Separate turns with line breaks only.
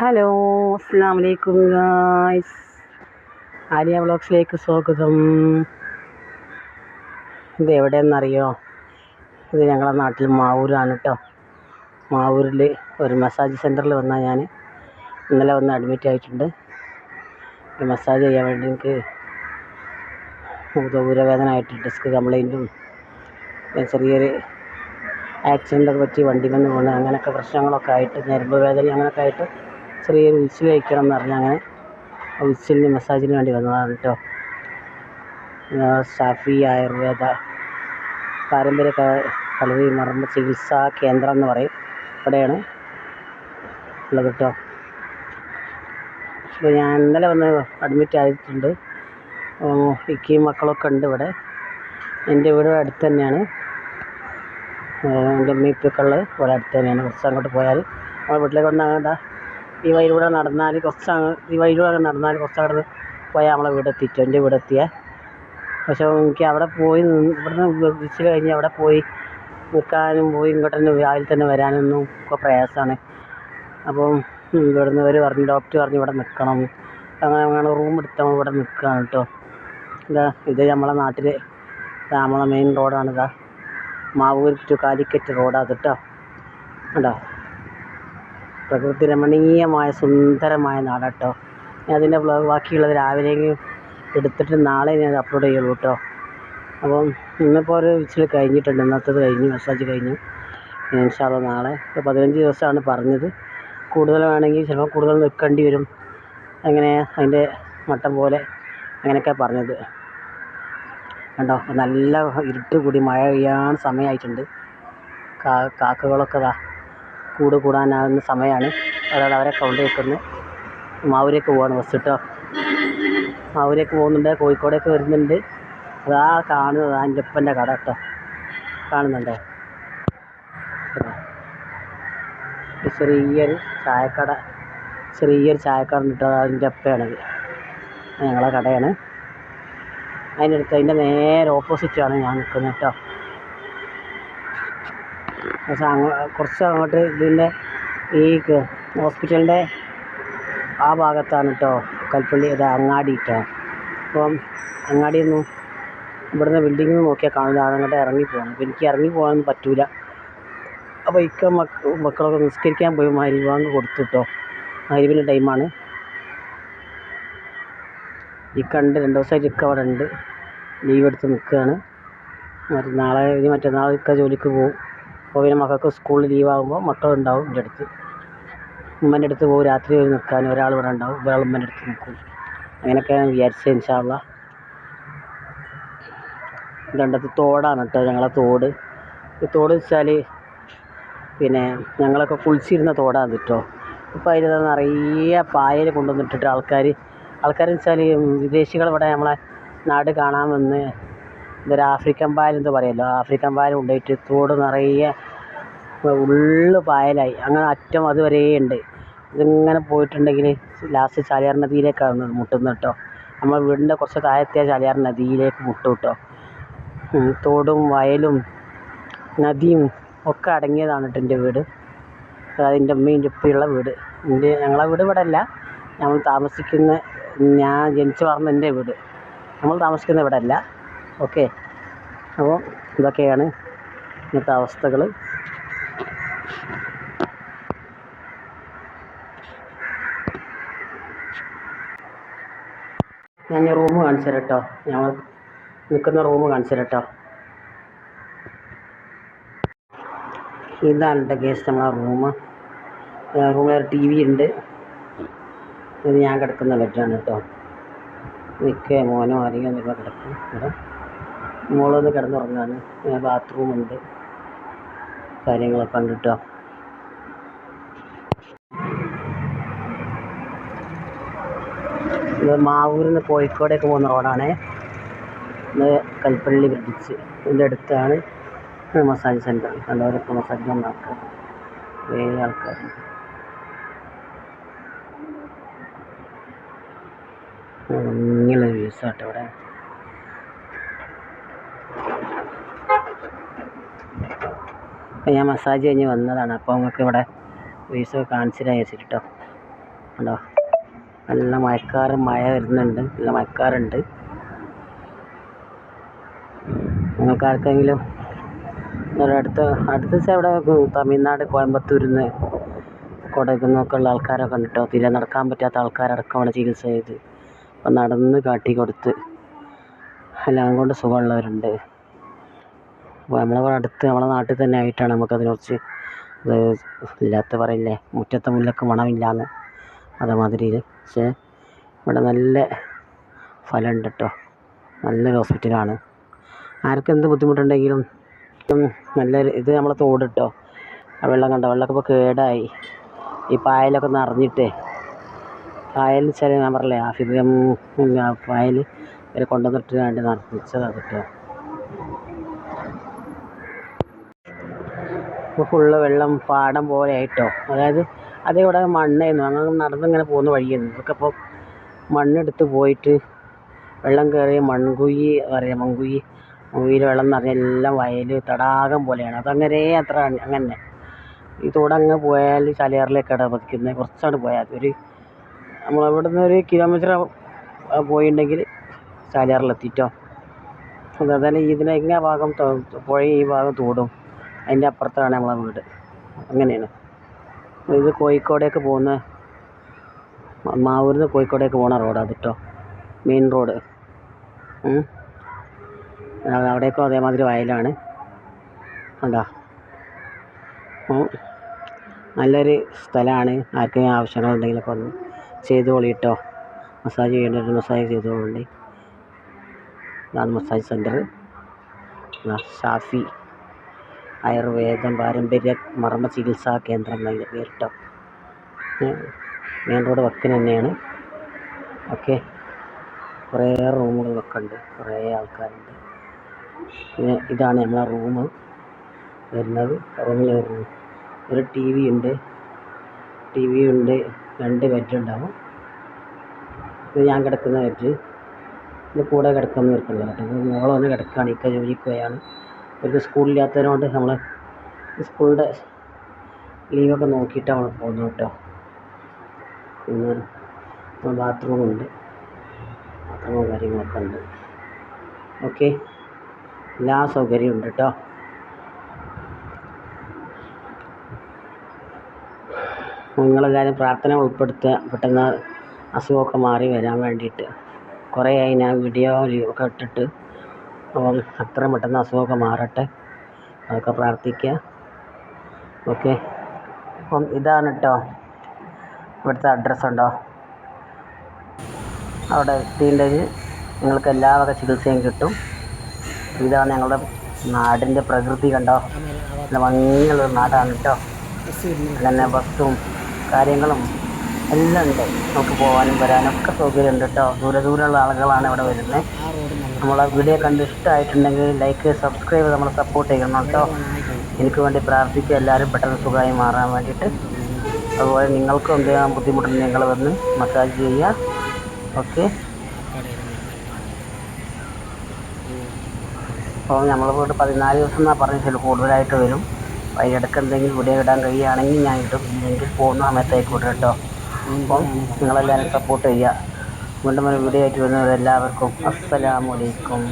Hello അസ്സാം വലൈക്കും guys. Arya വ്ളോഗ്സിലേക്ക് സ്വാഗതം. ഇത് എവിടെയെന്നറിയോ ഇത് ഞങ്ങളുടെ നാട്ടിൽ മാവൂരാണ് കേട്ടോ മാവൂരിൽ ഒരു മസാജ് സെന്ററിൽ വന്നാൽ ഞാൻ ഇന്നലെ വന്ന് അഡ്മിറ്റ് ആയിട്ടുണ്ട്. മസാജ് ചെയ്യാൻ വേണ്ടി എനിക്ക് ഊരവേദന ആയിട്ട് ഡിസ്ക് കംപ്ലൈന്റും ചെറിയൊരു ആക്സിഡന്റൊക്കെ പറ്റി വണ്ടി വന്ന് വീണ് അങ്ങനെയൊക്കെ പ്രശ്നങ്ങളൊക്കെ ആയിട്ട് ഞരമ്പ് വേദന അങ്ങനെയൊക്കെ ആയിട്ട് ചെറിയൊരു ഉച്ചിൽ കഴിക്കണം എന്ന് പറഞ്ഞ് അങ്ങനെ ഉച്ചിലിന് മസാജിന് വേണ്ടി വന്നതാണ് കേട്ടോ. ഷാഫി ആയുർവേദ പാരമ്പര്യ കളരി മർമ്മ ചികിത്സാ കേന്ദ്രം എന്ന് പറയും. ഇവിടെയാണ് ഉള്ളത് കേട്ടോ. അപ്പോൾ ഞാൻ ഇന്നലെ വന്ന് അഡ്മിറ്റ് ആയിട്ടുണ്ട്. ഇക്കയും മക്കളൊക്കെ ഉണ്ട് ഇവിടെ. എന്റെ വീട് അടുത്ത് തന്നെയാണ്. എന്റെ ഉമ്മയിപ്പൊക്കെ ഉള്ളത്. ഇവിടെ അടുത്ത് തന്നെയാണ്. കുറച്ച് അങ്ങോട്ട് പോയാൽ. നമ്മളെ വീട്ടിലേക്ക് വന്ന് അങ്ങോട്ട് ഈ വഴിയിലൂടെ നടന്നാൽ കുറച്ച് ഈ വഴിയിലൂടെ നടന്നാൽ കുറച്ച് അങ്ങോട്ട് പോയാൽ നമ്മളെ വീടെത്തിയിട്ട് എന്റെ വീടെത്തിയേ. പക്ഷേ എനിക്ക് അവിടെ പോയി നിന്ന് ഇവിടുന്ന് വിസിൽ കഴിഞ്ഞ് അവിടെ പോയി നിൽക്കാനും പോയി ഇങ്ങോട്ട് തന്നെ രാവിലെ തന്നെ വരാനൊന്നും ഒക്കെ പ്രയാസമാണ്. അപ്പം ഇവിടുന്ന് അവർ പറഞ്ഞു ഡോക്ടർ പറഞ്ഞു ഇവിടെ നിൽക്കണം. അങ്ങനെ അങ്ങനെ റൂം എടുത്ത് നമ്മൾ ഇവിടെ നിൽക്കുകയാണ് കേട്ടോ. ഇതാ ഇത് നമ്മളെ നാട്ടിൽ നമ്മളെ മെയിൻ റോഡാണ് ഇതാ മാവൂർ ടു കാലിക്കറ്റ് റോഡാണ് കേട്ടോ. കണ്ടോ? പ്രകൃതി രമണീയമായ സുന്ദരമായ നാടാണ് കേട്ടോ ഞാൻ അതിന്റെ വ്ളോഗ് ബാക്കിയുള്ളത് രാവിലെ എടുത്തിട്ട് നാളെ ഞാൻ അപ്ലോഡ് ചെയ്യുള്ളൂ കേട്ടോ അപ്പം ഇന്നിപ്പോൾ ഒരു വിച്ചിൽ കഴിഞ്ഞിട്ടുണ്ട്. ഇന്നത്തത് കഴിഞ്ഞു മസാജ് കഴിഞ്ഞു. ഇൻഷാല്ല നാളെ ഇപ്പോൾ പതിനഞ്ച് ദിവസമാണ് പറഞ്ഞത്. കൂടുതൽ വേണമെങ്കിൽ ചിലപ്പോൾ കൂടുതൽ നിൽക്കേണ്ടി വരും. അങ്ങനെ അതിന്റെ മട്ടം പോലെ അങ്ങനെയൊക്കെ പറഞ്ഞത്. കണ്ടോ? നല്ല ഇരുട്ട് കൂടി മഴ പെയ്യാൻ സമയമായിട്ടുണ്ട്. കാ കാക്കകളൊക്കെ ദാ കൂട് കൂടാനാകുന്ന സമയമാണ്. ഒരാൾ അവരെ കൗണ്ട് വെക്കുന്നു മാവൂരേക്ക് പോവാണ് ബസ് കേട്ടോ മാവൂരേക്ക് പോകുന്നുണ്ട് കോഴിക്കോടേക്ക് വരുന്നുണ്ട്. അതാ കാണുന്നത് എന്റെ ഉപ്പന്റെ കട കേട്ടോ കാണുന്നുണ്ടോ? ചെറിയൊരു ചായക്കട ചെറിയൊരു ചായക്കട കേട്ടോ അതിന്റെ അപ്പയാണത് ഞങ്ങളെ കടയാണ്. അതിന്റെ അടുത്ത് അതിന്റെ നേരെ ഓപ്പോസിറ്റാണ് ഞാൻ നിൽക്കുന്നത് കേട്ടോ പക്ഷേ കുറച്ച് അങ്ങോട്ട് ഇതിന്റെ ഈ ഹോസ്പിറ്റലിന്റെ ആ ഭാഗത്താണ് കേട്ടോ കൽപ്പള്ളി ഇത് അങ്ങാടി കേട്ടോ അപ്പം അങ്ങാടി ഒന്ന് ഇവിടുന്ന് ബിൽഡിങ്ങിൽ നിന്ന് നോക്കിയാൽ കാണുന്നത് അതങ്ങോട്ട് ഇറങ്ങി പോകണം അപ്പോൾ എനിക്ക് ഇറങ്ങി പോകാനൊന്നും പറ്റൂല. അപ്പോൾ ഇക്ക മക്ക മക്കളൊക്കെ നിസ്കരിക്കാൻ പോയി മരിവാങ്ക് കൊടുത്തു കേട്ടോ മരിവിന്റെ ടൈമാണ് ഇക്കണ്ട് രണ്ട് ദിവസമായിട്ട് ഇക്ക അവിടെ ഉണ്ട്. ലീവ് എടുത്ത് നിൽക്കുകയാണ്. മറ്റേ നാളെ ഇനി മറ്റന്നാൾ ഇക്ക ജോലിക്ക് പോകും അപ്പോൾ പിന്നെ മക്കൾക്ക് സ്കൂളിൽ ലീവാകുമ്പോൾ മക്കളുണ്ടാവും എന്റെ അടുത്ത്. ഉമ്മന്റെ അടുത്ത് പോകും രാത്രി വരെ നിൽക്കാൻ ഒരാൾ ഇവിടെ ഉണ്ടാവും ഒരാൾ ഉമ്മന്റെ അടുത്ത് നിൽക്കും. അങ്ങനെയൊക്കെയാണ് വിചാരിച്ചത് ഇൻഷാള്ള രണ്ടത്ത് തോടാണ് കേട്ടോ ഞങ്ങളെ തോട്. ഈ തോട് വെച്ചാൽ പിന്നെ ഞങ്ങളൊക്കെ കുളിച്ചിരുന്ന തോടാണ് കേട്ടോ. ഇപ്പോൾ അതിൽ നിറയെ പായൽ കൊണ്ടുവന്നിട്ടിട്ട് ആൾക്കാർ. ആൾക്കാരെന്ന് വെച്ചാൽ വിദേശികൾ ഇവിടെ നമ്മളെ നാട് കാണാൻ വന്ന് ഇതൊരു ആഫ്രിക്കൻ പായൽ എന്ന് പറയുമല്ലോ ആഫ്രിക്കൻ പായൽ കൊണ്ടുപോയിട്ട് തോട് നിറയെ ഉള്ളു പായലായി. അങ്ങനെ അറ്റം അതുവരെ ഉണ്ട്. ഇതിങ്ങനെ പോയിട്ടുണ്ടെങ്കിൽ ലാസ്റ്റ് ചാലിയാർ നദിയിലേക്കാണ് മുട്ടുന്നത് കേട്ടോ. നമ്മൾ വീടിന്റെ കുറച്ച് താഴത്തെ ചാലിയാർ നദിയിലേക്ക് മുട്ടും കേട്ടോ. തോടും വയലും നദിയും ഒക്കെ അടങ്ങിയതാണ് കേട്ടോ എന്റെ വീട്. അതായത് എന്റെ ഉമ്മയും എന്റെ ഉപ്പയുള്ള വീട്. എന്റെ ഞങ്ങളെ വീട് ഇവിടെ അല്ല. നമ്മൾ താമസിക്കുന്ന ഞാൻ ജനിച്ച് വളർന്ന എന്റെ വീട്. നമ്മൾ താമസിക്കുന്ന ഇവിടെ അല്ല. ഓക്കെ. അപ്പോൾ ഇതൊക്കെയാണ് ഇന്നത്തെ അവസ്ഥകൾ ഞാൻ റൂം കാണിച്ചു തരാം കേട്ടോ ഞങ്ങൾ നിൽക്കുന്ന റൂം കാണിച്ചു തരാം കേട്ടോ ഇതാണ് കേസ് നമ്മളെ റൂം. റൂമിൽ ഒരു ടി വി ഉണ്ട്. ഇത് ഞാൻ കിടക്കുന്ന ബെഡാണ് കേട്ടോ നിൽക്കുക മോനോ ആരെങ്കിലും കിടക്കും. മോളൊന്ന് ബാത്റൂം ബാത്റൂമുണ്ട്. കാര്യങ്ങളൊക്കെ ഉണ്ട് കേട്ടോ ഇത് മാവൂരിൽ നിന്ന് കോഴിക്കോടേക്ക് പോകുന്ന റോഡാണ്. ഇത് കൽപ്പള്ളി ബ്രിഡ്ജ്. ഇതിന്റെ അടുത്താണ് മസാജ് സെന്റർ നല്ലവരൊക്കെ മസാജ് ആൾക്കാർ. കുറേ ആൾക്കാരുണ്ട് ഇങ്ങനെ വ്യൂസാട്ടോ ഇവിടെ. ഞാൻ മസാജ് കഴിഞ്ഞ് വന്നതാണ്. അപ്പോൾ നിങ്ങൾക്ക് ഇവിടെ വീസ് കാണിച്ചില്ല കേട്ടോ കണ്ടോ? നല്ല മഴക്കാറ് മഴ വരുന്നുണ്ട്. നല്ല മഴക്കാറുണ്ട്. നിങ്ങൾക്ക് ആർക്കെങ്കിലും അടുത്ത അടുത്ത ദിവസം അവിടെ തമിഴ്നാട് കോയമ്പത്തൂരിൽ നിന്ന് കൊടകുന്നൊക്കെ ഉള്ള ആൾക്കാരൊക്കെ ഉണ്ട് കേട്ടോ തീരെ നടക്കാൻ പറ്റാത്ത ആൾക്കാരടക്കം അവിടെ ചികിത്സ ചെയ്ത് അപ്പം നടന്ന് കാട്ടി കൊടുത്ത് എല്ലാം കൊണ്ട് സുഖമുള്ളവരുണ്ട്. അപ്പോൾ നമ്മളെ അടുത്ത് നമ്മളെ നാട്ടിൽ തന്നെ ആയിട്ടാണ് നമുക്കതിനെക്കുറിച്ച് ഇത് ഇല്ലാത്ത പറയില്ലേ മുറ്റത്തെ മുല്ലക്ക് മണമില്ലാന്ന് അതേമാതിരി പക്ഷേ ഇവിടെ നല്ല ഫലമുണ്ട് കേട്ടോ. നല്ലൊരു ഹോസ്പിറ്റലാണ്. ആർക്കും എന്ത് ബുദ്ധിമുട്ടുണ്ടെങ്കിലും നല്ല നല്ലൊരു ഇത് നമ്മളെ തോട് കേട്ടോ. ആ വെള്ളം കണ്ടോ? വെള്ളമൊക്കെ ഇപ്പോൾ കേടായി. ഈ പായലൊക്കെ നിറഞ്ഞിട്ടേ. പായൽ ചില ഞാൻ പറഞ്ഞില്ലേ ആഫിദം പായൽ ഇവരെ കൊണ്ടുവന്നിട്ട് വേണ്ടി നിറച്ചതാണ് കിട്ടുക ഇപ്പോൾ ഫുള്ള് വെള്ളം പാടം പോലെ ആയിട്ടോ. അതായത് അതേ ഇവിടെ മണ്ണായിരുന്നു അങ്ങ് നടന്നിങ്ങനെ പോകുന്ന വഴിയായിരുന്നു ഇതൊക്കെ ഇപ്പോൾ മണ്ണെടുത്ത് പോയിട്ട് വെള്ളം കയറിയ മൺകുഴി പറയാം മൺകുഴി മൺകുഴിയിൽ വെള്ളം നിറഞ്ഞ എല്ലാം വയൽ തടാകം പോലെയാണ്. അതങ്ങനെ അത്ര അങ്ങനെ ഈ തോടങ്ങ് പോയാൽ ചാലിയാറിലേക്കാണ് പതിക്കുന്നത് കുറച്ചാണ് പോയാൽ ഒരു നമ്മളവിടുന്ന് ഒരു കിലോമീറ്റർ പോയിട്ടുണ്ടെങ്കിൽ ചാലിയാറിലെത്തിയിട്ടോ അതേപോലെ ഇതിനെ ഇങ്ങനെ ഭാഗം പുഴ ഈ ഭാഗം തോടും. അതിന്റെ അപ്പുറത്താണ് നമ്മളെ വീട്. അങ്ങനെയാണ്. ഇത് കോഴിക്കോടേക്ക് പോകുന്ന മാവൂരിൽ നിന്ന് കോഴിക്കോടേക്ക് പോണ റോഡാണ് കേട്ടോ മെയിൻ റോഡ്. അവിടേക്കും അതേമാതിരി വയലാണ്. അതാ. നല്ലൊരു സ്ഥലമാണ് ആർക്കെങ്കിലും ആവശ്യങ്ങളുണ്ടെങ്കിലൊക്കെ ഒന്ന് ചെയ്തോളി കേട്ടോ മസാജ് ചെയ്യേണ്ടവർ മസാജ് ചെയ്തോളി ഇതാണ് മസാജ് സെന്റർ ഷാഫി ആയുർവേദം പാരമ്പര്യ മർമ്മ ചികിത്സാ കേന്ദ്രം നേരിട്ടോ മെയിൻ റോഡ് വക്കിന് തന്നെയാണ്. ഓക്കെ. കുറേ റൂമുകളൊക്കെ ഉണ്ട് കുറേ ആൾക്കാരുണ്ട്. പിന്നെ ഇതാണ് നമ്മളെ റൂം. വരുന്നത് റൂമിൽ ഒരു ടി വി ഉണ്ട്. ടി വി ഉണ്ട്. രണ്ട് ബെഡ് ഉണ്ടാവും ഇത് ഞാൻ കിടക്കുന്ന ബെഡ്. ഇത് കൂടെ കിടക്കുന്നവർക്കുള്ള കേട്ടോ. ഇത് മോളെ വന്ന് കിടക്കുകയാണ് ഇക്ക ജോലിക്ക് പോയാണ്. ഇവർക്ക് സ്കൂളില്ലാത്തതിനോണ്ട് നമ്മൾ സ്കൂളിന്റെ ലീവൊക്കെ നോക്കിയിട്ട് നമ്മൾ പോകുന്നു കേട്ടോ. പിന്നെ ബാത്റൂമുണ്ട് ബാത്റൂമും കാര്യങ്ങളൊക്കെ ഉണ്ട്. ഓക്കെ എല്ലാ സൗകര്യവും ഉണ്ട് കേട്ടോ. നിങ്ങളെല്ലാവരും പ്രാർത്ഥന ഉൾപ്പെടുത്തുക. പെട്ടെന്ന് അസുഖമൊക്കെ മാറി വരാൻ വേണ്ടിയിട്ട്. കുറേ ആയി ഞാൻ വീഡിയോ ഒക്കെ ഇട്ടിട്ട്. അപ്പം അത്രയും പെട്ടെന്ന് അസുഖമൊക്കെ മാറട്ടെ. അതൊക്കെ പ്രാർത്ഥിക്കുക ഓക്കെ അപ്പം ഇതാണ് കേട്ടോ ഇവിടുത്തെ അഡ്രസ്സ് ഉണ്ടോ? അവിടെ എത്തിയിട്ടുണ്ടെങ്കിൽ നിങ്ങൾക്ക് എല്ലാ വക ചികിത്സയും കിട്ടും. ഇതാണ് ഞങ്ങളുടെ നാടിന്റെ പ്രകൃതി കണ്ടോ? നല്ല ഭംഗിയുള്ളൊരു നാടാണ് കേട്ടോ അങ്ങനെ ബസ്സും കാര്യങ്ങളും എല്ലാം ഉണ്ട് നമുക്ക് പോകാനും വരാനും ഒക്കെ സൗകര്യമുണ്ട് കേട്ടോ. ദൂരെ ദൂരെയുള്ള ആളുകളാണ് ഇവിടെ വരുന്നത് നമ്മളെ വീഡിയോ കണ്ട് ഇഷ്ടമായിട്ടുണ്ടെങ്കിൽ ലൈക്ക് സബ്സ്ക്രൈബ് നമ്മളെ സപ്പോർട്ട് ചെയ്യണം കേട്ടോ. എനിക്ക് വേണ്ടി പ്രാർത്ഥിക്കുക എല്ലാവരും പെട്ടെന്ന് സുഖമായി മാറാൻ വേണ്ടിയിട്ട്. അതുപോലെ നിങ്ങൾക്കും എന്തെങ്കിലും ബുദ്ധിമുട്ടുണ്ടെങ്കിൽ നിങ്ങൾ വന്ന് മസാജ് ചെയ്യുക. ഓക്കെ അപ്പോൾ നമ്മൾ വീട് പതിനാല് ദിവസം എന്നാണ് പറഞ്ഞത് കൂടുതലായിട്ട് വരും. അതിനിടയ്ക്ക് എന്തെങ്കിലും വീഡിയോ ഇടാൻ കഴിയുകയാണെങ്കിൽ ഞാൻ ഇടും. ഇല്ലെങ്കിൽ പോകുന്ന സമയത്തേക്ക് വിടും കേട്ടോ. നിങ്ങളെല്ലാവരും സപ്പോർട്ട് ചെയ്യുക. വീണ്ടും ഒരു വീഡിയോ ആയിട്ട് വരുന്നവരെല്ലാവർക്കും അസ്സലാമലൈക്കും